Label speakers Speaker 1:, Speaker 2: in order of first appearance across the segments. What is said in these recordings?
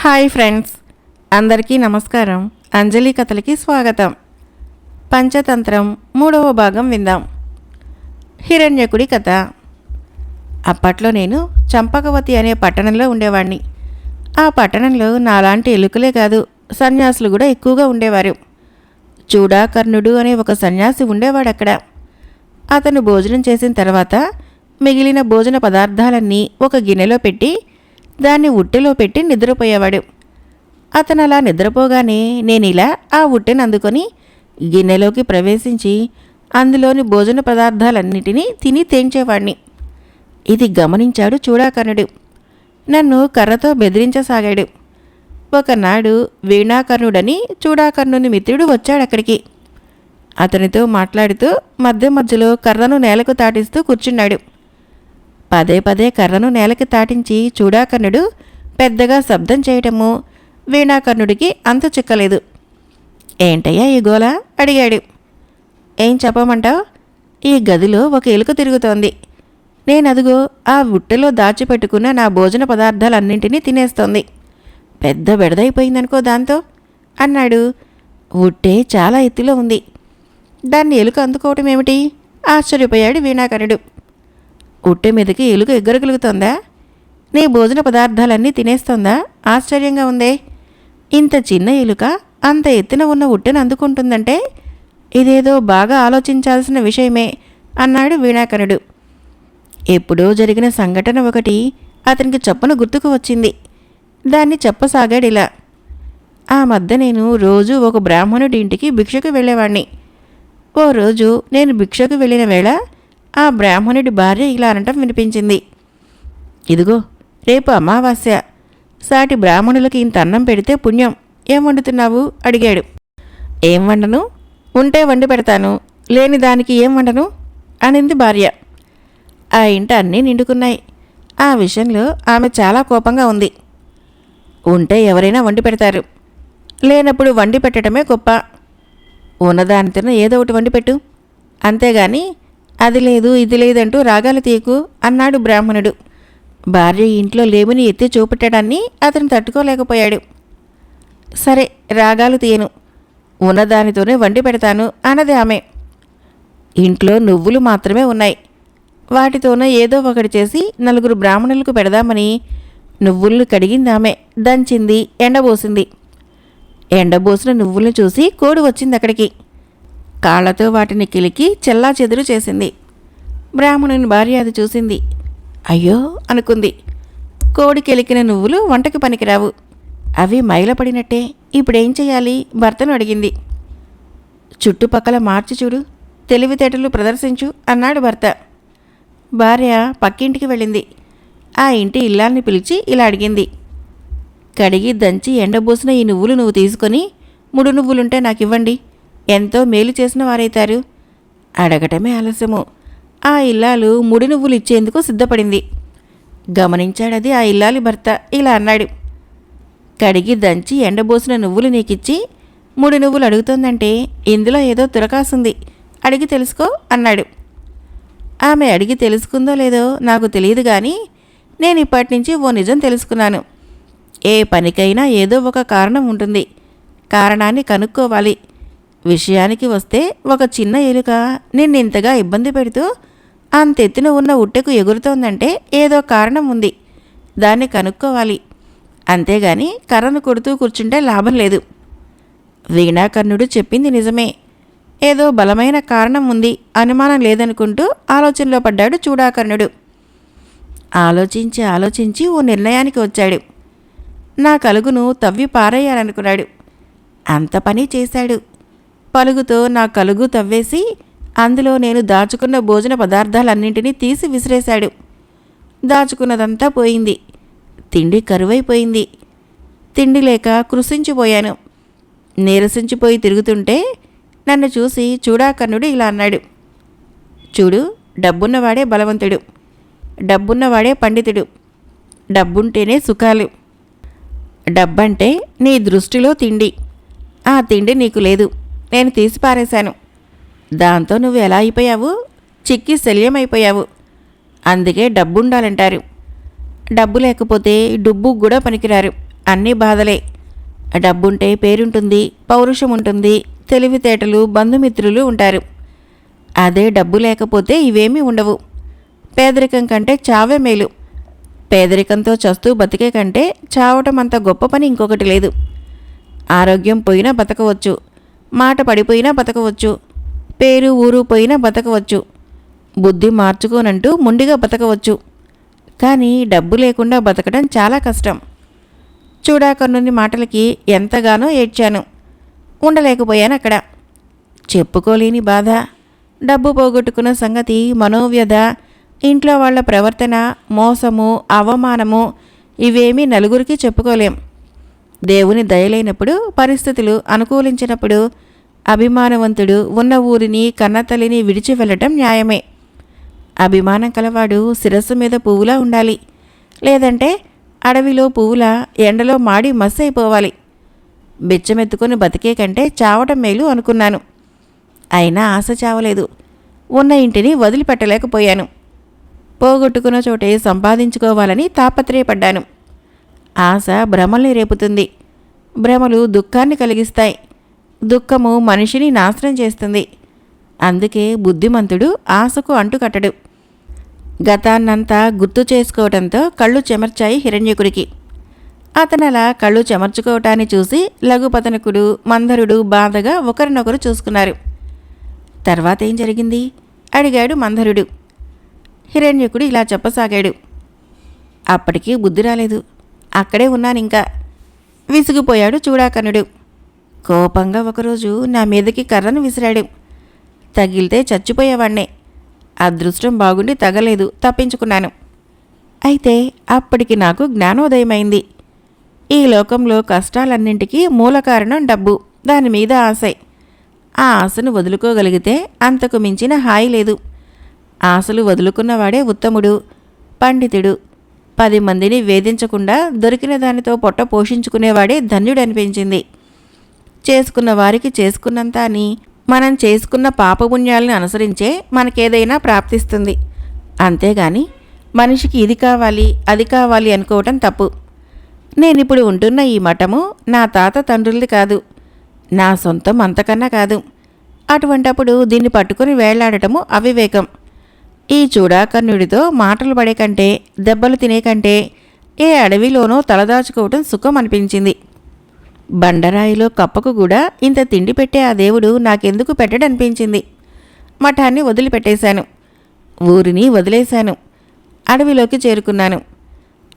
Speaker 1: Hi friends అందరికీ నమస్కారం. అంజలి కథలకి స్వాగతం. పంచతంత్రం మూడవ భాగం విందాం. హిరణ్యకుడి కథ. అప్పట్లో నేను చంపకవతి అనే పట్టణంలో ఉండేవాణ్ణి. ఆ పట్టణంలో నాలాంటి ఎలుకలే కాదు సన్యాసులు కూడా ఎక్కువగా ఉండేవారు. చూడాకర్ణుడు అనే ఒక సన్యాసి ఉండేవాడు అక్కడ అతను భోజనం చేసిన తర్వాత మిగిలిన భోజన పదార్థాలన్నీ ఒక గిన్నెలో పెట్టి దాన్ని ఉట్టెలో పెట్టి నిద్రపోయేవాడు. అతను అలా నిద్రపోగానే నేను ఇలా ఆ ఉట్టెను అందుకొని గిన్నెలోకి ప్రవేశించి అందులోని భోజన పదార్థాలన్నిటినీ తిని తేంచేవాణ్ణి. ఇది గమనించాడు చూడాకర్ణుడు. నన్ను కర్రతో బెదిరించసాగాడు. ఒకనాడు వీణాకర్ణుడని చూడాకర్ణుని మిత్రుడు వచ్చాడు అక్కడికి అతనితో మాట్లాడుతూ మధ్య మధ్యలో కర్రను నేలకు తాటిస్తూ కూర్చున్నాడు. పదే పదే కర్రను నేలకి తాటించి చూడాకర్ణుడు పెద్దగా శబ్దం చేయటము వీణాకర్ణుడికి అంత చిక్కలేదు. ఏంటయ్యా ఈ గోల? అడిగాడు. ఏం చెప్పమంటావు? ఈ గదిలో ఒక ఎలుక తిరుగుతోంది. నేనదుగో ఆ ఉట్టెలో దాచిపెట్టుకున్న నా భోజన పదార్థాలన్నింటినీ తినేస్తోంది. పెద్ద బెడదైపోయిందనుకో దాంతో? అన్నాడు. ఉట్టే చాలా ఎత్తులో ఉంది. దాన్ని ఎలుక అందుకోవటం ఏమిటి ఆశ్చర్యపోయాడు వీణాకరుడు ఉట్టె మీదకి ఎలుక ఎగ్గరగలుగుతోందా? నీ భోజన పదార్థాలన్నీ తినేస్తోందా? ఆశ్చర్యంగా ఉందే. ఇంత చిన్న ఎలుక అంత ఎత్తున ఉన్న ఉట్టెను అందుకుంటుందంటే ఇదేదో బాగా ఆలోచించాల్సిన విషయమే అన్నాడు వీణాకరుడు. ఎప్పుడో జరిగిన సంఘటన ఒకటి అతనికి చప్పున గుర్తుకు వచ్చింది. దాన్ని చెప్పసాగాడు ఇలా. ఆ మధ్య నేను రోజు ఒక బ్రాహ్మణుడి ఇంటికి భిక్షకు వెళ్ళేవాణ్ణి. ఓ రోజు నేను భిక్షకు వెళ్ళిన వేళ ఆ బ్రాహ్మణుడి భార్య ఇలా అనటం వినిపించింది. ఇదిగో రేపు అమావాస్య. సాటి బ్రాహ్మణులకి ఇంత అన్నం పెడితే పుణ్యం. ఏం వండుతున్నావు? అడిగాడు. ఏం వండను? ఉంటే వండి పెడతాను. లేని దానికి ఏం వండను? అనింది భార్య. ఆ ఇంట అన్నీ నిండుకున్నాయి. ఆ విషయంలో ఆమె చాలా కోపంగా ఉంది. ఉంటే ఎవరైనా వండి పెడతారు. లేనప్పుడు వండి పెట్టడమే గొప్ప. ఉన్నదానితో ఏదో ఒకటి వండి పెట్టు. అంతేగాని అది లేదు ఇది లేదంటూ రాగాలు తీయకు అన్నాడు బ్రాహ్మణుడు. భార్య ఇంట్లో లేముని ఎత్తి చూపెట్టడాన్ని అతను తట్టుకోలేకపోయాడు. సరే రాగాలు తీయను. ఉన్నదానితోనే వండి పెడతాను అన్నది ఆమె. ఇంట్లో నువ్వులు మాత్రమే ఉన్నాయి. వాటితోనే ఏదో ఒకటి చేసి నలుగురు బ్రాహ్మణులకు పెడదామని నువ్వులను కడిగింది ఆమె. దంచింది ఎండబోసింది. ఎండబోసిన నువ్వులను చూసి కోడి వచ్చింది అక్కడికి. కాళ్ళతో వాటిని కిలికి చెల్లా చెదురు చేసింది. బ్రాహ్మణుని భార్య అది చూసింది. అయ్యో అనుకుంది. కోడి కెలికిన నువ్వులు వంటకి పనికిరావు. అవి మైలపడినట్టే ఇప్పుడేం చేయాలి భర్తను అడిగింది. చుట్టుపక్కల మార్చి చూడు తెలివితేటలు ప్రదర్శించు అన్నాడు భర్త. భార్య పక్కింటికి వెళ్ళింది. ఆ ఇంటి ఇల్లాల్ని పిలిచి ఇలా అడిగింది. కడిగి దంచి ఎండబోసిన ఈ నువ్వులు నువ్వు తీసుకొని మూడు నువ్వులుంటే నాకు ఇవ్వండి ఎంతో మేలు చేసిన వారైతారు. అడగటమే ఆలస్యము. ఆ ఇల్లాలు ముడి నువ్వులు ఇచ్చేందుకు సిద్ధపడింది. గమనించాడది ఆ ఇల్లాలి భర్త. ఇలా అన్నాడు. కడిగి దంచి ఎండబోసిన నువ్వులు నీకిచ్చి ముడి నువ్వులు అడుగుతోందంటే ఇందులో ఏదో తురకాసుంది. అడిగి తెలుసుకో అన్నాడు. ఆమె అడిగి తెలుసుకుందో లేదో నాకు తెలియదు కానీ నేను ఇప్పటి నుంచి ఓ నిజం తెలుసుకున్నాను. ఏ పనికైనా ఏదో ఒక కారణం ఉంటుంది. కారణాన్ని కనుక్కోవాలి. విషయానికి వస్తే ఒక చిన్న ఎలుక నిన్నింతగా ఇబ్బంది పెడుతూ అంతెత్తున ఉన్న ఉట్టెకు ఎగురుతోందంటే ఏదో కారణం ఉంది. దాన్ని కనుక్కోవాలి. అంతేగాని కర్రను కొడుతూ కూర్చుంటే లాభం లేదు. వీణాకర్ణుడు చెప్పింది నిజమే. ఏదో బలమైన కారణం ఉంది. అనుమానం లేదనుకుంటూ ఆలోచనలో పడ్డాడు చూడాకర్ణుడు. ఆలోచించి ఆలోచించి ఓ నిర్ణయానికి వచ్చాడు. నా కలుగును తవ్వి పారేయాలనుకున్నాడు. అంత పని చేశాడు. పలుగుతో నా కలుగు తవ్వేసి అందులో నేను దాచుకున్న భోజన పదార్థాలన్నింటినీ తీసి విసిరేశాడు. దాచుకున్నదంతా పోయింది. తిండి కరువైపోయింది. తిండి లేక కృషించిపోయాను నీరసించిపోయి తిరుగుతుంటే నన్ను చూసి చూడాకర్ణుడు ఇలా అన్నాడు. చూడు డబ్బున్నవాడే బలవంతుడు. డబ్బున్నవాడే పండితుడు. డబ్బుంటేనే సుఖాలు. డబ్బంటే నీ దృష్టిలో తిండి. ఆ తిండి నీకు లేదు. నేను తీసి పారేశాను. దాంతో నువ్వు ఎలా అయిపోయావు? చిక్కి శల్యమైపోయావు. అందుకే డబ్బుండాలంటారు. డబ్బు లేకపోతే డుబ్బు కూడా పనికిరారు. అన్నీ బాధలే. డబ్బుంటే పేరుంటుంది పౌరుషం ఉంటుంది తెలివితేటలు బంధుమిత్రులు ఉంటారు. అదే డబ్బు లేకపోతే ఇవేమీ ఉండవు. పేదరికం కంటే చావే మేలు. పేదరికంతో చస్తూ బతికే కంటే చావటం అంత గొప్ప పని ఇంకొకటి లేదు. ఆరోగ్యం పోయినా బతకవచ్చు. మాట పడిపోయినా బతకవచ్చు. పేరు ఊరు పోయినా బతకవచ్చు. బుద్ధి మార్చుకోనంటూ ముండిగా బతకవచ్చు. కానీ డబ్బు లేకుండా బతకడం చాలా కష్టం. చూడాకన్నుని మాటలకి ఎంతగానో ఏడ్చాను. ఉండలేకపోయాను అక్కడ. చెప్పుకోలేని బాధ. డబ్బు పోగొట్టుకున్న సంగతి మనోవ్యధ ఇంట్లో వాళ్ళ ప్రవర్తన మోసము అవమానము ఇవేమీ నలుగురికి చెప్పుకోలేం. దేవుని దయలేనప్పుడు పరిస్థితులు అనుకూలించినప్పుడు అభిమానవంతుడు ఉన్న ఊరిని కన్నతల్లిని విడిచి వెళ్ళటం న్యాయమే. అభిమానం కలవాడు శిరస్సు మీద పువ్వులా ఉండాలి. లేదంటే అడవిలో పువ్వుల ఎండలో మాడి మస్ అయిపోవాలి బిచ్చమెత్తుకొని బతికే కంటే చావటం మేలు అనుకున్నాను. అయినా ఆశ చావలేదు. ఉన్న ఇంటిని వదిలిపెట్టలేకపోయాను. పోగొట్టుకున్న చోటే సంపాదించుకోవాలని తాపత్రయపడ్డాను. ఆశ భ్రమల్ని రేపుతుంది. భ్రమలు దుఃఖాన్ని కలిగిస్తాయి. దుఃఖము మనిషిని నాశనం చేస్తుంది. అందుకే బుద్ధిమంతుడు ఆశకు అంటుకట్టడు. గతాన్నంతా గుర్తు చేసుకోవడంతో కళ్ళు చెమర్చాయి హిరణ్యకుడికి. అతనలా కళ్ళు చెమర్చుకోవటాన్ని చూసి లఘుపతనకుడు మందరుడు బాధగా ఒకరినొకరు చూసుకున్నారు. తర్వాత ఏం జరిగింది? అడిగాడు మందరుడు హిరణ్యకుడు ఇలా చెప్పసాగాడు. అప్పటికీ బుద్ధి రాలేదు. అక్కడే ఉన్నాను ఇంకా విసిగిపోయాడు చూడాకనుడు కోపంగా ఒకరోజు నా మీదకి కర్రను విసిరాడు. తగిలితే చచ్చిపోయేవాణ్ణే. అదృష్టం బాగుండి తగలేదు తప్పించుకున్నాను. అయితే అప్పటికి నాకు జ్ఞానోదయమైంది. ఈ లోకంలో కష్టాలన్నింటికీ మూల కారణం డబ్బు దాని మీద ఆశే. ఆ ఆశను వదులుకోగలిగితే అంతకు మించిన హాయి లేదు. ఆశలు వదులుకున్నవాడే ఉత్తముడు పండితుడు పది మందిని వేధించకుండా దొరికిన దానితో పొట్ట పోషించుకునేవాడే ధన్యుడనిపించింది. చేసుకున్న వారికి చేసుకున్నంత అని మనం చేసుకున్న పాపపుణ్యాలను అనుసరించే మనకేదైనా ప్రాప్తిస్తుంది. అంతేగాని మనిషికి ఇది కావాలి అది కావాలి అనుకోవటం తప్పు. నేనిప్పుడు ఉంటున్న ఈ మఠము నా తాత తండ్రులది కాదు. నా సొంతం అంతకన్నా కాదు. అటువంటప్పుడు దీన్ని పట్టుకుని వేళ్ళాడటము అవివేకం. ఈ చూడాకర్ణుడితో మాటలు పడే కంటే దెబ్బలు తినే కంటే ఏ అడవిలోనో తలదాచుకోవటం సుఖం అనిపించింది. బండరాయిలో కప్పకు కూడా ఇంత తిండి పెట్టే ఆ దేవుడు నాకెందుకు పెట్టడనిపించింది. మఠాన్ని వదిలిపెట్టేశాను. ఊరిని వదిలేశాను. అడవిలోకి చేరుకున్నాను.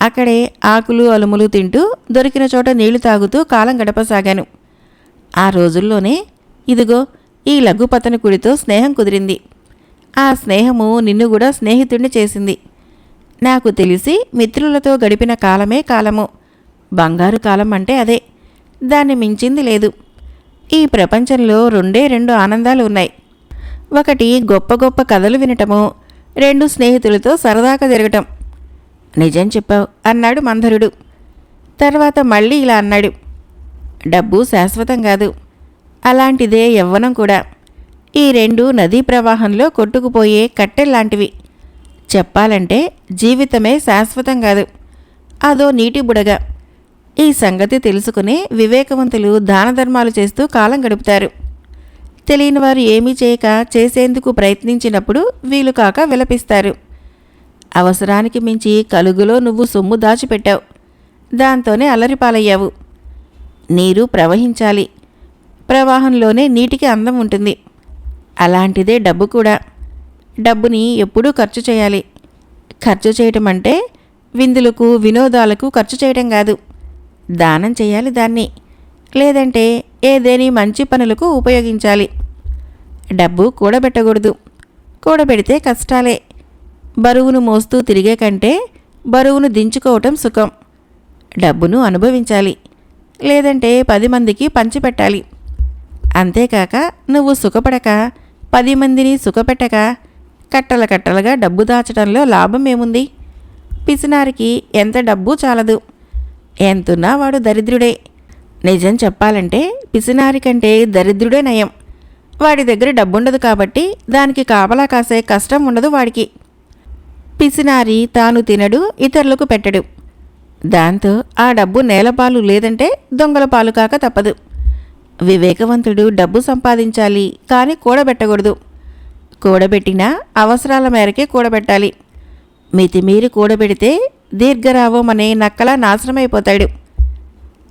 Speaker 1: అక్కడే ఆకులు అలుములు తింటూ దొరికిన చోట నీళ్ళు తాగుతూ కాలం గడపసాగాను. ఆ రోజుల్లోనే ఇదిగో ఈ లఘుపతనకుడితో స్నేహం కుదిరింది. ఆ స్నేహము నిన్ను కూడా స్నేహితుడిని చేసింది. నాకు తెలిసి మిత్రులతో గడిపిన కాలమే కాలము. బంగారు కాలం అంటే అదే. దాన్ని మించింది లేదు. ఈ ప్రపంచంలో రెండే రెండు ఆనందాలు ఉన్నాయి. ఒకటి గొప్ప గొప్ప కథలు వినటము రెండు స్నేహితులతో సరదాగా తిరగటం. నిజం చెప్పావు అన్నాడు మంధరుడు. తర్వాత మళ్ళీ ఇలా అన్నాడు. డబ్బు శాశ్వతం కాదు. అలాంటిదే యవ్వనం కూడా. ఈ రెండు నదీ ప్రవాహంలో కొట్టుకుపోయే కట్టెల్లాంటివి చెప్పాలంటే జీవితమే శాశ్వతం కాదు. అదో నీటి బుడగ. ఈ సంగతి తెలుసుకునే వివేకవంతులు దానధర్మాలు చేస్తూ కాలం గడుపుతారు. తెలియని వారు ఏమీ చేయక చేసేందుకు ప్రయత్నించినప్పుడు వీలు కాక విలపిస్తారు. అవసరానికి మించి కలుగులో నువ్వు సొమ్ము దాచిపెట్టావు. దాంతోనే అల్లరిపాలయ్యావు నీరు ప్రవహించాలి. ప్రవాహంలోనే నీటికి అందం ఉంటుంది. అలాంటిదే డబ్బు కూడా. డబ్బుని ఎప్పుడూ ఖర్చు చేయాలి. ఖర్చు చేయటం అంటే విందులకు వినోదాలకు ఖర్చు చేయటం కాదు. దానం చేయాలి దాన్ని. లేదంటే ఏదేని మంచి పనులకు ఉపయోగించాలి. డబ్బు కూడబెట్టకూడదు. కూడబెడితే కష్టాలే. బరువును మోస్తూ తిరిగే కంటే బరువును దించుకోవటం సుఖం. డబ్బును అనుభవించాలి. లేదంటే పది మందికి పంచిపెట్టాలి. అంతేకాక నువ్వు సుఖపడక పది మందిని సుఖపెట్టక కట్టల కట్టలుగా డబ్బు దాచడంలో లాభం ఏముంది? పిసినారికి ఎంత డబ్బు చాలదు. ఎంతున్నా వాడు దరిద్రుడే. నిజం చెప్పాలంటే పిసినారి కంటే దరిద్రుడే నయం. వాడి దగ్గర డబ్బుండదు కాబట్టి దానికి కాపలా కాసే కష్టం ఉండదు వాడికి. పిసినారి తాను తినడు ఇతరులకు పెట్టడు. దాంతో ఆ డబ్బు నేలపాలు లేదంటే దొంగల పాలు కాక తప్పదు. వివేకవంతుడు డబ్బు సంపాదించాలి కానీ కూడబెట్టకూడదు. కూడబెట్టినా అవసరాల మేరకే కూడబెట్టాలి. మితిమీరి కూడబెడితే దీర్ఘరావం అనే నక్కలా నాశనమైపోతాడు.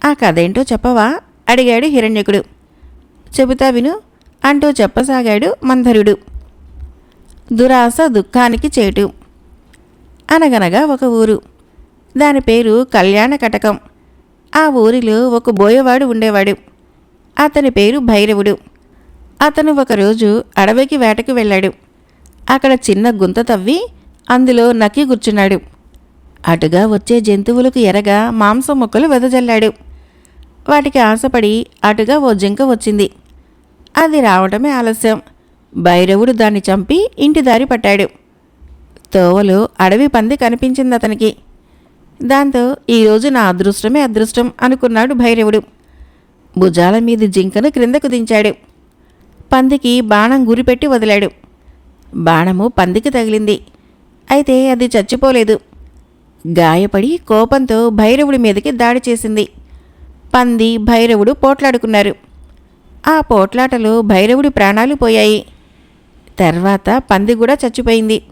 Speaker 1: ఆ కథేంటో చెప్పవా? అడిగాడు హిరణ్యకుడు. చెబుతా విను అంటూ చెప్పసాగాడు మంధరుడు. దురాశ దుఃఖానికి చేటు. అనగనగా ఒక ఊరు. దాని పేరు కళ్యాణ కటకం ఆ ఊరిలో ఒక బోయవాడు ఉండేవాడు. అతని పేరు భైరవుడు. అతను ఒకరోజు అడవికి వేటకు వెళ్ళాడు. అక్కడ చిన్న గుంత తవ్వి అందులో నక్కి కూర్చున్నాడు. అటుగా వచ్చే జంతువులకు ఎరగా మాంసం ముక్కలు వెదజల్లాడు. వాటికి ఆశపడి అటుగా ఓ జింక వచ్చింది. అది రావటమే ఆలస్యం. భైరవుడు దాన్ని చంపి ఇంటి దారి పట్టాడు. తోవలో అడవి పంది కనిపించింది అతనికి దాంతో ఈరోజు నా అదృష్టమే అదృష్టం అనుకున్నాడు భైరవుడు. భుజాల మీది జింకను క్రిందకు దించాడు. పందికి బాణం గురిపెట్టి వదిలాడు. బాణము పందికి తగిలింది. అయితే అది చచ్చిపోలేదు. గాయపడి కోపంతో భైరవుడి మీదకి దాడి చేసింది. పంది భైరవుడు పోట్లాడుకున్నారు. ఆ పోట్లాటలో భైరవుడి ప్రాణాలు పోయాయి. తర్వాత పంది కూడా చచ్చిపోయింది.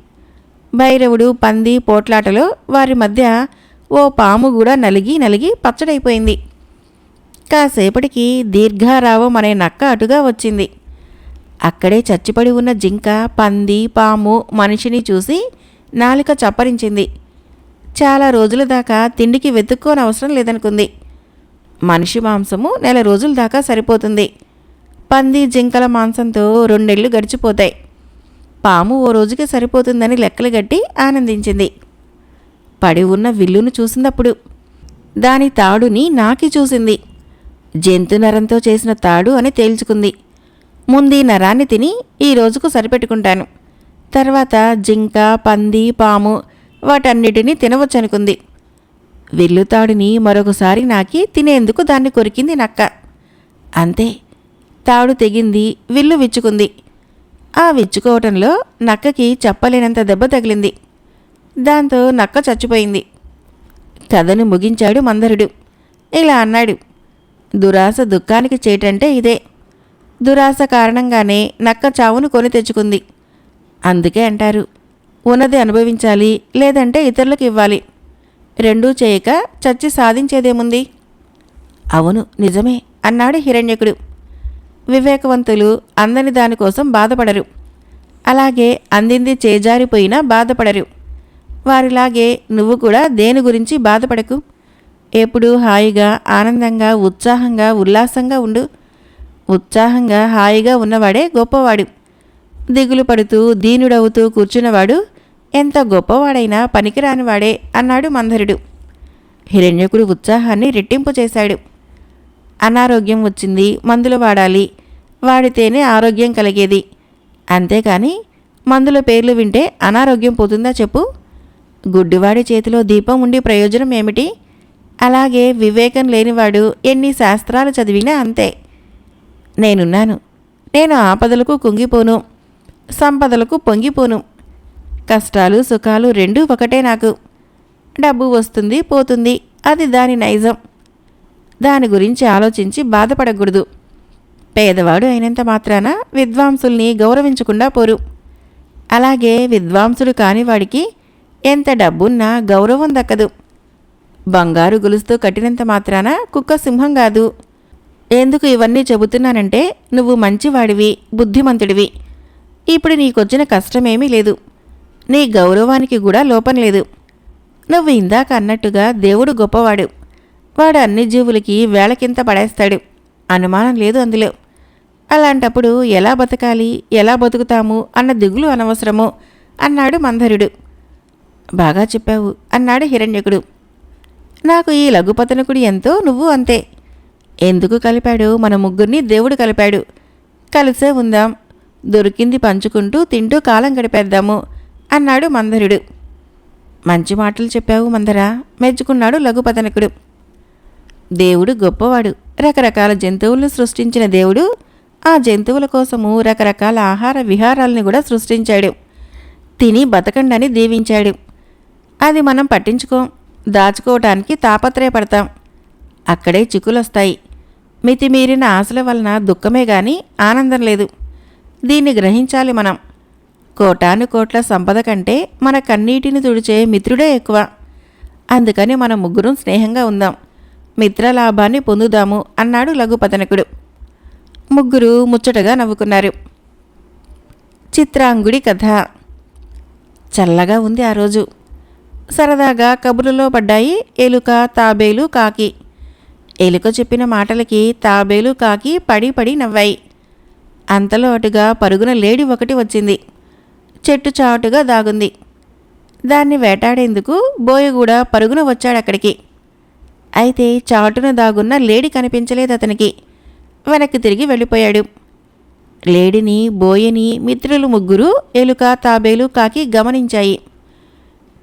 Speaker 1: భైరవుడు పంది పోట్లాటలో వారి మధ్య ఓ పాము కూడా నలిగి నలిగి పచ్చడైపోయింది. కాసేపటికి దీర్ఘారావం అనే నక్క అటుగా వచ్చింది. అక్కడే చచ్చిపడి ఉన్న జింక పంది పాము మనిషిని చూసి నాలిక చప్పరించింది. చాలా రోజుల దాకా తిండికి వెతుక్కోని అవసరం లేదనుకుంది. మనిషి మాంసము నెల రోజుల దాకా సరిపోతుంది. పంది జింకల మాంసంతో రెండేళ్ళు గడిచిపోతాయి. పాము ఓ రోజుకి సరిపోతుందని లెక్కలు గట్టి ఆనందించింది. పడి ఉన్న విల్లును చూసిందప్పుడు దాని తాడుని నాకి చూసింది. జంతు నరంతో చేసిన తాడు అని తేల్చుకుంది. ముందు ఈ నరాన్ని తిని ఈ రోజుకు సరిపెట్టుకుంటాను. తర్వాత జింక పంది పాము వాటన్నిటినీ తినవచ్చనుకుంది. వెల్లుతాడుని మరొకసారి నాకి తినేందుకు దాన్ని కొరికింది నక్క. అంతే తాడు తెగింది విల్లు విచ్చుకుంది. ఆ విచ్చుకోవటంలో నక్కకి చెప్పలేనంత దెబ్బ తగిలింది. దాంతో నక్క చచ్చిపోయింది. కథను ముగించాడు మందరుడు. ఇలా అన్నాడు. దురాశ దుఃఖానికి చేటంటే ఇదే. దురాశ కారణంగానే నక్క చావును కొని తెచ్చుకుంది. అందుకే అంటారు ఉన్నది అనుభవించాలి లేదంటే ఇతరులకు ఇవ్వాలి. రెండూ చేయక చచ్చి సాధించేదేముంది? అవును నిజమే అన్నాడు హిరణ్యకుడు. వివేకవంతులు అందని దానికోసం బాధపడరు. అలాగే అందింది చేజారిపోయినా బాధపడరు. వారిలాగే నువ్వు కూడా దేని గురించి బాధపడకు. ఎప్పుడూ హాయిగా ఆనందంగా ఉత్సాహంగా ఉల్లాసంగా ఉండు. ఉత్సాహంగా హాయిగా ఉన్నవాడే గొప్పవాడు. దిగులు పడుతూ దీనుడవుతూ కూర్చున్నవాడు ఎంత గొప్పవాడైనా పనికిరానివాడే అన్నాడు మందరుడు హిరణ్యకుడు ఉత్సాహాన్ని రెట్టింపు చేశాడు. అనారోగ్యం వచ్చింది మందులు వాడాలి. వాడితేనే ఆరోగ్యం కలిగేది. అంతేకాని మందుల పేర్లు వింటే అనారోగ్యం పోతుందా చెప్పు? గుడ్డివాడి చేతిలో దీపం ఉండి ప్రయోజనం ఏమిటి? అలాగే వివేకం లేనివాడు ఎన్ని శాస్త్రాలు చదివినా అంతే. నేనున్నాను. నేను ఆపదలకు కుంగిపోను. సంపదలకు పొంగిపోను. కష్టాలు సుఖాలు రెండూ ఒకటే నాకు. డబ్బు వస్తుంది పోతుంది. అది దాని నైజం. దాని గురించి ఆలోచించి బాధపడకూడదు. పేదవాడు అయినంత మాత్రాన విద్వాంసుల్ని గౌరవించకుండా పోరు. అలాగే విద్వాంసుడు కాని వాడికి ఎంత డబ్బున్నా గౌరవం దక్కదు. బంగారు గొలుసుతో కట్టినంత మాత్రాన కుక్క సింహం కాదు. ఎందుకు ఇవన్నీ చెబుతున్నానంటే నువ్వు మంచివాడివి బుద్ధిమంతుడివి. ఇప్పుడు నీకొచ్చిన కష్టమేమీ లేదు. నీ గౌరవానికి కూడా లోపం లేదు. నువ్వు ఇందాక అన్నట్టుగా దేవుడు గొప్పవాడు. వాడు అన్ని జీవులకి వేళకింత పడేస్తాడు. అనుమానం లేదు అందులో. అలాంటప్పుడు ఎలా బతకాలి ఎలా బతుకుతాము అన్న దిగులు అనవసరము అన్నాడు మంధరుడు. బాగా చెప్పావు అన్నాడు హిరణ్యకుడు. నాకు ఈ లఘుపతనకుడు ఎంతో నువ్వు అంతే. ఎందుకు కలిపాడు? మన ముగ్గురిని దేవుడు కలిపాడు. కలిసే ఉందాం. దొరికింది పంచుకుంటూ తింటూ కాలం గడిపేద్దాము అన్నాడు మందరుడు. మంచి మాటలు చెప్పావు మందరా మెచ్చుకున్నాడు లఘుపతనకుడు. దేవుడు గొప్పవాడు. రకరకాల జంతువులను సృష్టించిన దేవుడు ఆ జంతువుల కోసము రకరకాల ఆహార విహారాలను కూడా సృష్టించాడు. తిని బతకండని దీవించాడు. అది మనం పట్టించుకోం. దాచుకోవటానికి తాపత్రయపడతాం. అక్కడే చిక్కులొస్తాయి. మితిమీరిన ఆశల వలన దుఃఖమే గాని ఆనందం లేదు. దీన్ని గ్రహించాలి మనం. కోటాను కోట్ల సంపద కంటే మన కన్నీటిని తుడిచే మిత్రుడే ఎక్కువ. అందుకని మనం ముగ్గురం స్నేహంగా ఉందాం. మిత్రలాభాన్ని పొందుదాము అన్నాడు లఘుపతనకుడు ముగ్గురు ముచ్చటగా నవ్వుకున్నారు. చిత్రాంగుడి కథ. చల్లగా ఉంది ఆ రోజు. సరదాగా కబుర్లలో పడ్డాయి ఎలుక తాబేలు కాకి. ఎలుక చెప్పిన మాటలకి తాబేలు కాకి పడి పడి నవ్వాయి. అంతలో అటుగా పరుగున లేడి ఒకటి వచ్చింది. చెట్టు చాటుగా దాగుంది. దాన్ని వేటాడేందుకు బోయగూడ పరుగున వచ్చాడక్కడికి. అయితే చాటున దాగున్న లేడి కనిపించలేదు అతనికి. వెనక్కి తిరిగి వెళ్ళిపోయాడు. లేడిని బోయని మిత్రులు ముగ్గురు ఎలుక తాబేలు కాకి గమనించాయి.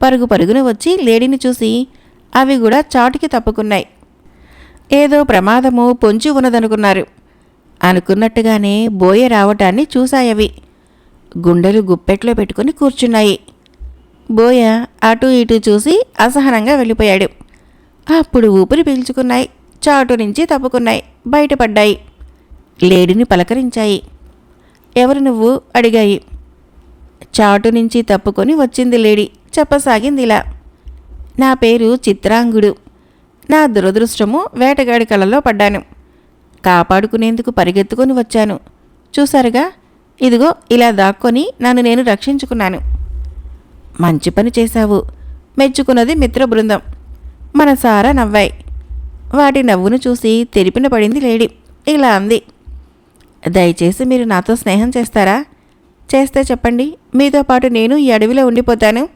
Speaker 1: పరుగు పరుగున వచ్చి లేడిని చూసి అవి కూడా చాటుకి తప్పుకున్నాయి. ఏదో ప్రమాదము పొంచి ఉన్నదనుకున్నారు. అనుకున్నట్టుగానే బోయ రావటాన్ని చూశాయవి గుండెలు గుప్పెట్లో పెట్టుకుని కూర్చున్నాయి. బోయ అటు ఇటు చూసి అసహనంగా వెళ్ళిపోయాడు. అప్పుడు ఊపిరి పీల్చుకున్నాయి. చాటు నుంచి తప్పుకున్నాయి. బయటపడ్డాయి. లేడిని పలకరించాయి. ఎవరు నువ్వు? అడిగాయి. చాటు నుంచి తప్పుకొని వచ్చింది లేడి. చెప్పసాగింది ఇలా నా పేరు చిత్రాంగుడు. నా దురదృష్టము వేటగాడి కళలో పడ్డాను. కాపాడుకునేందుకు పరిగెత్తుకొని వచ్చాను. చూసారుగా ఇదిగో ఇలా దాక్కొని నన్ను నేను రక్షించుకున్నాను. మంచి పని చేశావు. మెచ్చుకున్నది మిత్ర బృందం. మనసారా నవ్వాయి. వాటి నవ్వును చూసి తెరిపిన పడింది లేడి. ఇలా అంది. దయచేసి మీరు నాతో స్నేహం చేస్తారా? చేస్తే చెప్పండి. మీతో పాటు నేను ఈ అడవిలో ఉండిపోతాను.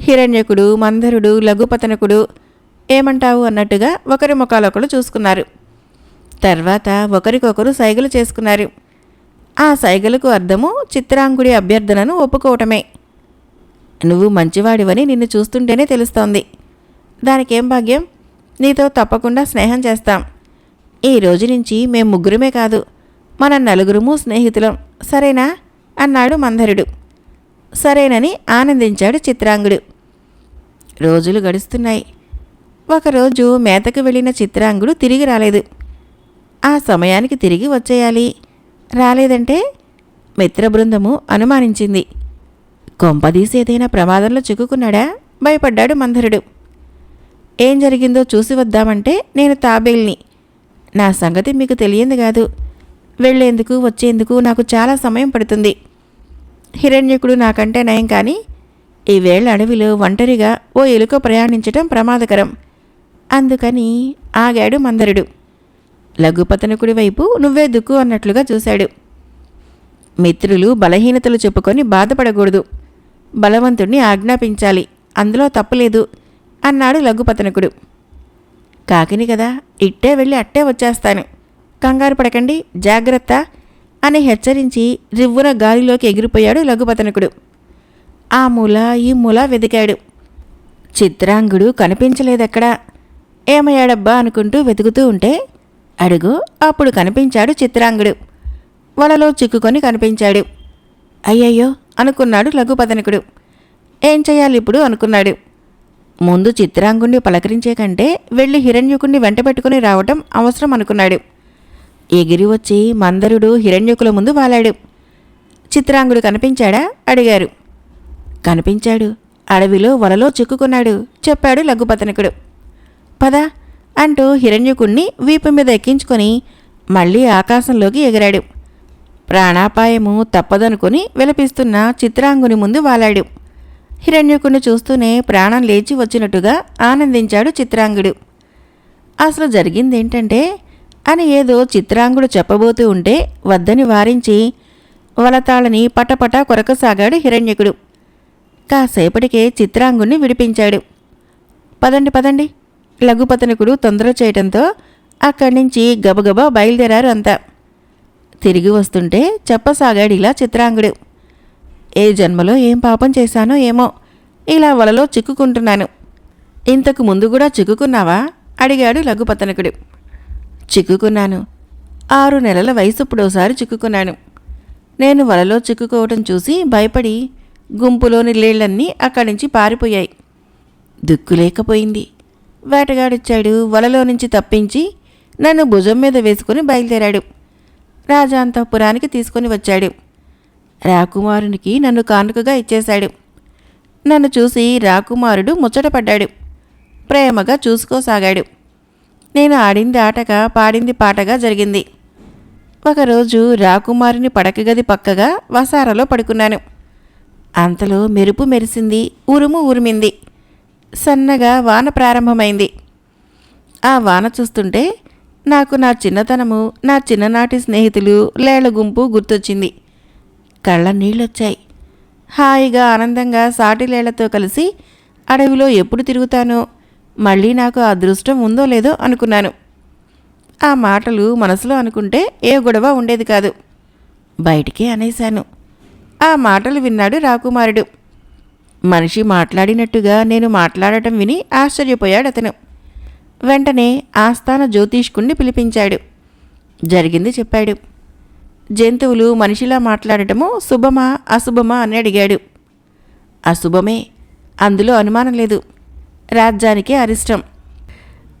Speaker 1: హిరణ్యకుడు మందరుడు లఘుపతనకుడు ఏమంటావు అన్నట్టుగా ఒకరి ముఖాలొకరు చూసుకున్నారు. తర్వాత ఒకరికొకరు సైగలు చేసుకున్నారు. ఆ సైగలకు అర్థము చిత్రాంగుడి అభ్యర్థనను ఒప్పుకోవటమే. నువ్వు మంచివాడివని నిన్ను చూస్తుంటేనే తెలుస్తోంది. దానికేం భాగ్యం? నీతో తప్పకుండా స్నేహం చేస్తాం. ఈ రోజు నుంచి మేము ముగ్గురమే కాదు. మన నలుగురము స్నేహితులం. సరేనా? అన్నాడు మందరుడు. సరేనని ఆనందించాడు చిత్రాంగుడు. రోజులు గడుస్తున్నాయి. ఒకరోజు మేతకు వెళ్ళిన చిత్రాంగుడు తిరిగి రాలేదు. ఆ సమయానికి తిరిగి వచ్చేయాలి. రాలేదంటే మిత్రబృందము అనుమానించింది. కొంపదీసి ఏదైనా ప్రమాదంలో చిక్కుకున్నాడా? భయపడ్డాడు మందరుడు. ఏం జరిగిందో చూసి వద్దామంటే నేను తాబేల్ని. నా సంగతి మీకు తెలియంది కాదు. వెళ్ళేందుకు వచ్చేందుకు నాకు చాలా సమయం పడుతుంది. హిరణ్యకుడు నాకంటే నయం కానీ ఈవేళ అడవిలో ఒంటరిగా ఓ ఎలుక ప్రయాణించటం ప్రమాదకరం. అందుకని ఆగాడు మందరుడు. లఘుపతనకుడి వైపు నువ్వే దుక్కు అన్నట్లుగా చూశాడు. మిత్రులు బలహీనతలు చెప్పుకొని బాధపడకూడదు. బలవంతుణ్ణి ఆజ్ఞాపించాలి. అందులో తప్పులేదు అన్నాడు లఘుపతనకుడు. కాకిని కదా ఇట్టే వెళ్ళి అట్టే వచ్చేస్తాను. కంగారు పడకండి జాగ్రత్త అని హెచ్చరించి రివ్వున గాలిలోకి ఎగిరిపోయాడు లఘుపతనకుడు. ఆ మూల ఈ మూల వెతికాడు. చిత్రాంగుడు కనిపించలేదెక్కడా. ఏమయ్యాడబ్బా అనుకుంటూ వెతుకుతూ ఉంటే అడుగు అప్పుడు కనిపించాడు చిత్రాంగుడు. వలలో చిక్కుకొని కనిపించాడు. అయ్యయ్యో అనుకున్నాడు లఘుపతనకుడు. ఏం చేయాలి ఇప్పుడు? అనుకున్నాడు. ముందు చిత్రాంగుణ్ణి పలకరించే కంటే వెళ్ళి హిరణ్యకుణ్ణి వెంటబెట్టుకుని రావటం అవసరం అనుకున్నాడు. ఎగిరి వచ్చి మందరుడు హిరణ్యకుల ముందు వాలాడు. చిత్రాంగుడు కనిపించాడా? అడిగారు. కనిపించాడు. అడవిలో వలలో చిక్కుకున్నాడు. చెప్పాడు లఘుపతనకుడు. పద అంటూ హిరణ్యకుణ్ణి వీపు మీద ఎక్కించుకొని మళ్ళీ ఆకాశంలోకి ఎగిరాడు. ప్రాణాపాయము తప్పదనుకుని విలపిస్తున్న చిత్రాంగుని ముందు వాలాడు. హిరణ్యకుణ్ణి చూస్తూనే ప్రాణం లేచి వచ్చినట్టుగా ఆనందించాడు చిత్రాంగుడు. అసలు జరిగిందేంటంటే అని ఏదో చిత్రాంగుడు చెప్పబోతూ ఉంటే వద్దని వారించి వలతాళని పటపట కొరకసాగాడు హిరణ్యకుడు. కాసేపటికే చిత్రాంగుణ్ణి విడిపించాడు. పదండి పదండి లఘుపతనకుడు తొందర చేయటంతో అక్కడి నుంచి గబగబా బయలుదేరారు అంతా. తిరిగి వస్తుంటే చెప్పసాగాడు ఇలా చిత్రాంగుడు. ఏ జన్మలో ఏం పాపం చేశానో ఏమో ఇలా వలలో చిక్కుకుంటున్నాను. ఇంతకు ముందు కూడా చిక్కుకున్నావా? అడిగాడు లఘుపతనకుడు. చిక్కుకున్నాను. ఆరు నెలల వయసుప్పుడోసారి చిక్కుకున్నాను. నేను వలలో చిక్కుకోవటం చూసి భయపడి గుంపులోని నీళ్ళన్నీ అక్కడి నుంచి పారిపోయాయి. దిక్కులేకపోయింది వేటగాడిచ్చాడు వలలో నుంచి తప్పించి నన్ను భుజం మీద వేసుకుని బయలుదేరాడు. రాజాంతపురానికి తీసుకుని వచ్చాడు. రాకుమారునికి నన్ను కానుకగా ఇచ్చేశాడు. నన్ను చూసి రాకుమారుడు ముచ్చటపడ్డాడు. ప్రేమగా చూసుకోసాగాడు. నేను ఆడింది ఆటగా పాడింది పాటగా జరిగింది. ఒకరోజు రాకుమారుని పడక గది పక్కగా వసారలో పడుకున్నాను. అంతలో మెరుపు మెరిసింది ఉరుము ఉరిమింది. సన్నగా వాన ప్రారంభమైంది. ఆ వాన చూస్తుంటే నాకు నా చిన్నతనము నా చిన్ననాటి స్నేహితులు లేళ్ళ గుంపు గుర్తొచ్చింది. కళ్ళ నీళ్ళొచ్చాయి. హాయిగా ఆనందంగా సాటి లేళ్ళతో కలిసి అడవిలో ఎప్పుడు తిరుగుతానో? మళ్ళీ నాకు ఆ అదృష్టం ఉందో లేదో అనుకున్నాను. ఆ మాటలు మనసులో అనుకుంటే ఏ గొడవ ఉండేది కాదు. బయటికే అనేశాను. ఆ మాటలు విన్నాడు రాకుమారుడు. మనిషి మాట్లాడినట్టుగా నేను మాట్లాడటం విని ఆశ్చర్యపోయాడు అతను. వెంటనే ఆస్థాన జ్యోతిష్కుణ్ణి పిలిపించాడు. జరిగింది చెప్పాడు. జంతువులు మనిషిలా మాట్లాడటము శుభమా అశుభమా అని అడిగాడు. అశుభమే అందులో అనుమానం లేదు. రాజ్యానికే అరిష్టం.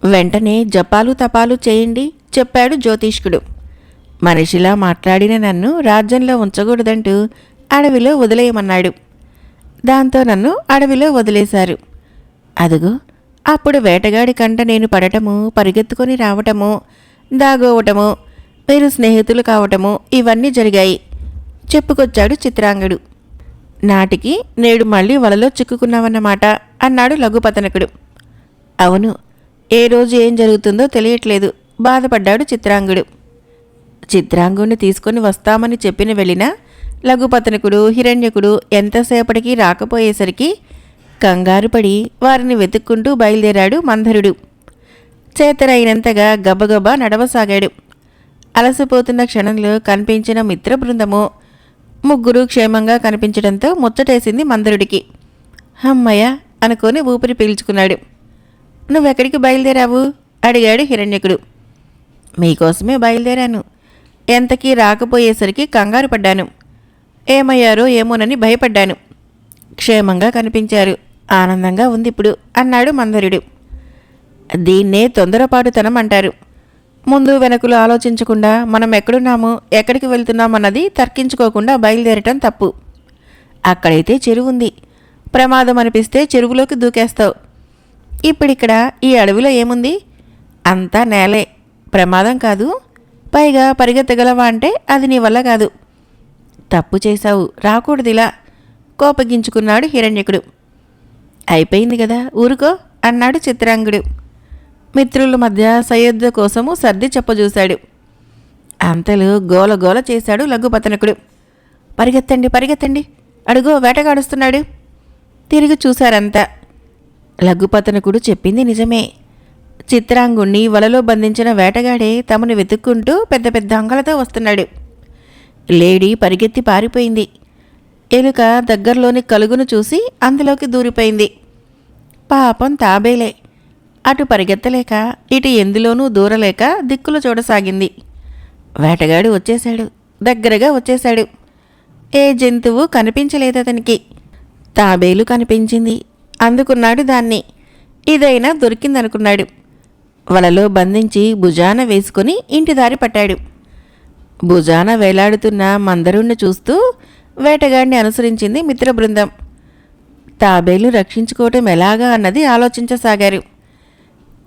Speaker 1: వెంటనే జపాలు తపాలు చేయండి చెప్పాడు జ్యోతిష్కుడు. మనిషిలా మాట్లాడిన నన్ను రాజ్యంలో ఉంచకూడదంటూ అడవిలో వదిలేయమన్నాడు. దాంతో నన్ను అడవిలో వదిలేశారు. అదుగో అప్పుడు వేటగాడి కంట నేను పడటము పరిగెత్తుకొని రావటము దాగోవటము మీరు స్నేహితులు కావటము ఇవన్నీ జరిగాయి చెప్పుకొచ్చాడు చిత్రాంగడు. నాటికి నేడు మళ్ళీ వలలో చిక్కుకున్నావన్నమాట. అన్నాడు లఘుపతనకుడు. అవును ఏ రోజు ఏం జరుగుతుందో తెలియట్లేదు బాధపడ్డాడు చిత్రాంగుడు. చిత్రాంగుణ్ణి తీసుకొని వస్తామని చెప్పిన వెళ్ళిన లఘుపతనకుడు హిరణ్యకుడు ఎంతసేపటికి రాకపోయేసరికి కంగారుపడి వారిని వెతుక్కుంటూ బయలుదేరాడు మంధరుడు. చేతరైనంతగా గబగబా నడవసాగాడు. అలసిపోతున్న క్షణంలో కనిపించిన మిత్ర బృందము ముగ్గురు క్షేమంగా కనిపించడంతో ముచ్చటేసింది మందరుడికి హమ్మయ్య అనుకొని ఊపిరి పీల్చుకున్నాడు. నువ్వెక్కడికి బయలుదేరావు? అడిగాడు హిరణ్యకుడు. మీకోసమే బయలుదేరాను. ఎంతకీ రాకపోయేసరికి కంగారు పడ్డాను. ఏమయ్యారో ఏమోనని భయపడ్డాను. క్షేమంగా కనిపించారు. ఆనందంగా ఉంది ఇప్పుడు అన్నాడు మందరుడు. దీన్నే తొందరపాటుతనం అంటారు. ముందు వెనకులు ఆలోచించకుండా మనం ఎక్కడున్నాము ఎక్కడికి వెళ్తున్నామన్నది తర్కించుకోకుండా బయలుదేరటం తప్పు. అక్కడైతే చెరువు ఉంది ప్రమాదం అనిపిస్తే చెరువులోకి దూకేస్తావు. ఇప్పుడిక్కడ ఈ అడవిలో ఏముంది? అంతా నేలే. ప్రమాదం కాదు. పైగా పరిగెత్తగలవా అంటే అది నీ వల్ల కాదు. తప్పు చేశావు. రాకూడదిలా. కోపగించుకున్నాడు హిరణ్యకుడు. అయిపోయింది కదా. ఊరుకో అన్నాడు చిత్రాంగుడు. మిత్రుల మధ్య సయోధ్య కోసము సర్ది చెప్పజూశాడు. అంతలో గోల గోల చేశాడు లఘుపతనకుడు. పరిగెత్తండి పరిగెత్తండి. అడుగో వేటగాడుస్తున్నాడు. తిరిగి చూశారంతా. లఘుపతనకుడు చెప్పింది నిజమే. చిత్రాంగుణ్ణి వలలో బంధించిన వేటగాడే తమను వెతుక్కుంటూ పెద్ద పెద్ద అంగలతో వస్తున్నాడు. లేడీ పరిగెత్తి పారిపోయింది. ఎలుక దగ్గరలోని కలుగును చూసి అందులోకి దూరిపోయింది. పాపం తాబేలే. అటు పరిగెత్తలేక ఇటు ఎందులోనూ దూరలేక దిక్కులు చూడసాగింది. వేటగాడు వచ్చేశాడు. దగ్గరగా వచ్చేశాడు. ఏ జంతువు కనిపించలేదు అతనికి. తాబేలు కనిపించింది. అందుకున్నాడు దాన్ని. ఇదైనా దొరికిందనుకున్నాడు. వలలో బంధించి భుజాన వేసుకుని ఇంటి దారి పట్టాడు. భుజాన వేలాడుతున్న మందరుణ్ణి చూస్తూ వేటగాడిని అనుసరించింది మిత్ర బృందం తాబేలు రక్షించుకోవటం ఎలాగా అన్నది ఆలోచించసాగారు.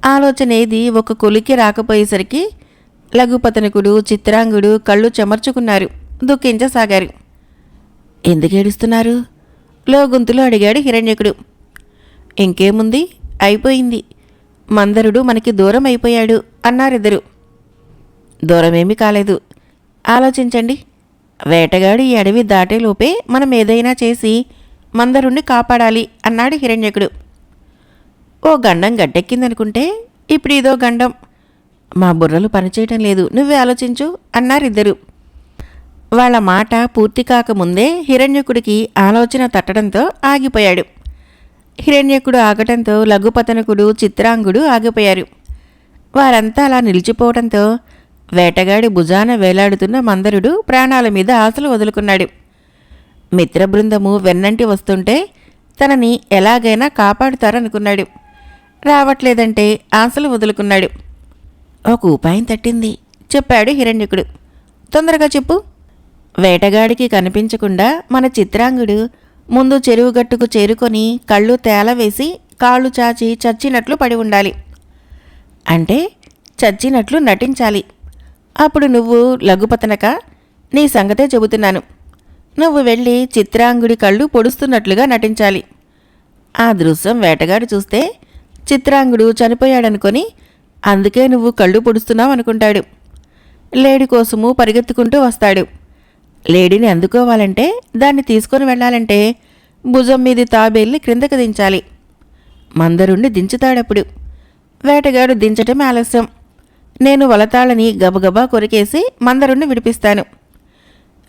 Speaker 1: ఆలోచన ఏది ఒక కొలికి రాకపోయేసరికి లఘుపతనకుడు చిత్రాంగుడు కళ్ళు చెమర్చుకున్నారు దుఃఖించసాగారు. ఎందుకు ఏడుస్తున్నారు? లోగొంతులు అడిగాడు హిరణ్యకుడు. ఇంకేముంది? అయిపోయింది. మందరుడు మనకి దూరం అయిపోయాడు అన్నారిద్దరు. దూరమేమీ కాలేదు. ఆలోచించండి. వేటగాడు ఈ అడవి దాటేలోపే మనం ఏదైనా చేసి మందరుణ్ణి కాపాడాలి అన్నాడు హిరణ్యకుడు. ఓ గండం గడ్డెక్కిందనుకుంటే ఇప్పుడు ఇదో గండం. మా బుర్రలు పనిచేయటం లేదు. నువ్వే ఆలోచించు అన్నారిద్దరు. వాళ్ళ మాట పూర్తి కాకముందే హిరణ్యకుడికి ఆలోచన తట్టడంతో ఆగిపోయాడు. హిరణ్యకుడు ఆగటంతో లఘుపతనకుడు చిత్రాంగుడు ఆగిపోయారు. వారంతా అలా నిలిచిపోవడంతో వేటగాడి భుజాన వేలాడుతున్న మందరుడు ప్రాణాల మీద ఆశలు వదులుకున్నాడు. మిత్రబృందము వెన్నంటి వస్తుంటే తనని ఎలాగైనా కాపాడుతారనుకున్నాడు. రావట్లేదంటే ఆశలు వదులుకున్నాడు. ఒక ఉపాయం తట్టింది చెప్పాడు హిరణ్యకుడు. తొందరగా చెప్పు. వేటగాడికి కనిపించకుండా మన చిత్రాంగుడు ముందు చెరువు గట్టుకు చేరుకొని కళ్ళు తేల వేసి కాళ్ళు చాచి చచ్చినట్లు పడి ఉండాలి. అంటే చచ్చినట్లు నటించాలి. అప్పుడు నువ్వు లఘుపతనక నీ సంగతే చెబుతున్నాను. నువ్వు వెళ్ళి చిత్రాంగుడి కళ్ళు పొడుస్తున్నట్లుగా నటించాలి. ఆ దృశ్యం వేటగాడు చూస్తే చిత్రాంగుడు చనిపోయాడనుకొని అందుకే నువ్వు కళ్ళు పొడుస్తున్నావు అనుకుంటాడు లేడి కోసము పరిగెత్తుకుంటూ వస్తాడు. లేడీని అందుకోవాలంటే దాన్ని తీసుకొని వెళ్ళాలంటే భుజం మీది తాబేల్ని క్రిందకు దించాలి. మందరుణ్ణి దించుతాడప్పుడు. వేటగాడు దించటం ఆలస్యం. నేను వలతాళని గబగబా కొరికేసి మందరుణ్ణి విడిపిస్తాను.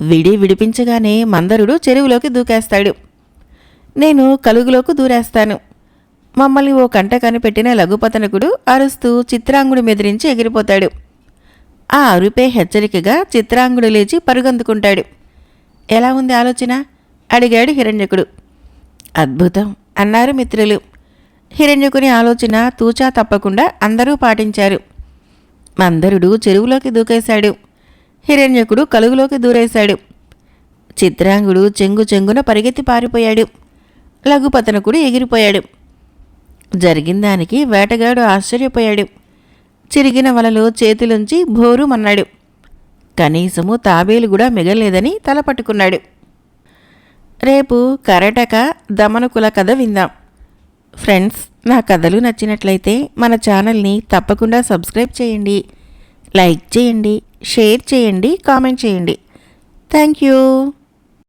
Speaker 1: విడి విడిపించగానే మందరుడు చెరువులోకి దూకేస్తాడు. నేను కలుగులోకి దూరేస్తాను. మమ్మల్ని ఓ కంట కనిపెట్టిన లఘుపతనకుడు అరుస్తూ చిత్రాంగుడి మెదిరించి ఎగిరిపోతాడు. ఆ అరుపే హెచ్చరికగా చిత్రాంగుడు లేచి పరుగందుకుంటాడు. ఎలా ఉంది ఆలోచన? అడిగాడు హిరణ్యకుడు. అద్భుతం అన్నారు మిత్రులు. హిరణ్యకుని ఆలోచన తూచా తప్పకుండా అందరూ పాటించారు. మందరుడు చెరువులోకి దూకేశాడు. హిరణ్యకుడు కలుగులోకి దూరేశాడు. చిత్రాంగుడు చెంగు చెంగున పరిగెత్తి పారిపోయాడు. లఘుపతనకుడు ఎగిరిపోయాడు. జరిగిన దానికి వేటగాడు ఆశ్చర్యపోయాడు. చిరిగిన వలలో చేతిలోంచి భోరుమన్నాడు కనీసము తాబేలు కూడా మిగలేదని తల పట్టుకున్నాడు. రేపు కరటక దమనకుల కథ విందాం. ఫ్రెండ్స్ నా కథలు నచ్చినట్లయితే మన ఛానల్ని తప్పకుండా సబ్స్క్రైబ్ చేయండి. లైక్ చేయండి షేర్ చేయండి కామెంట్ చేయండి. Thank you.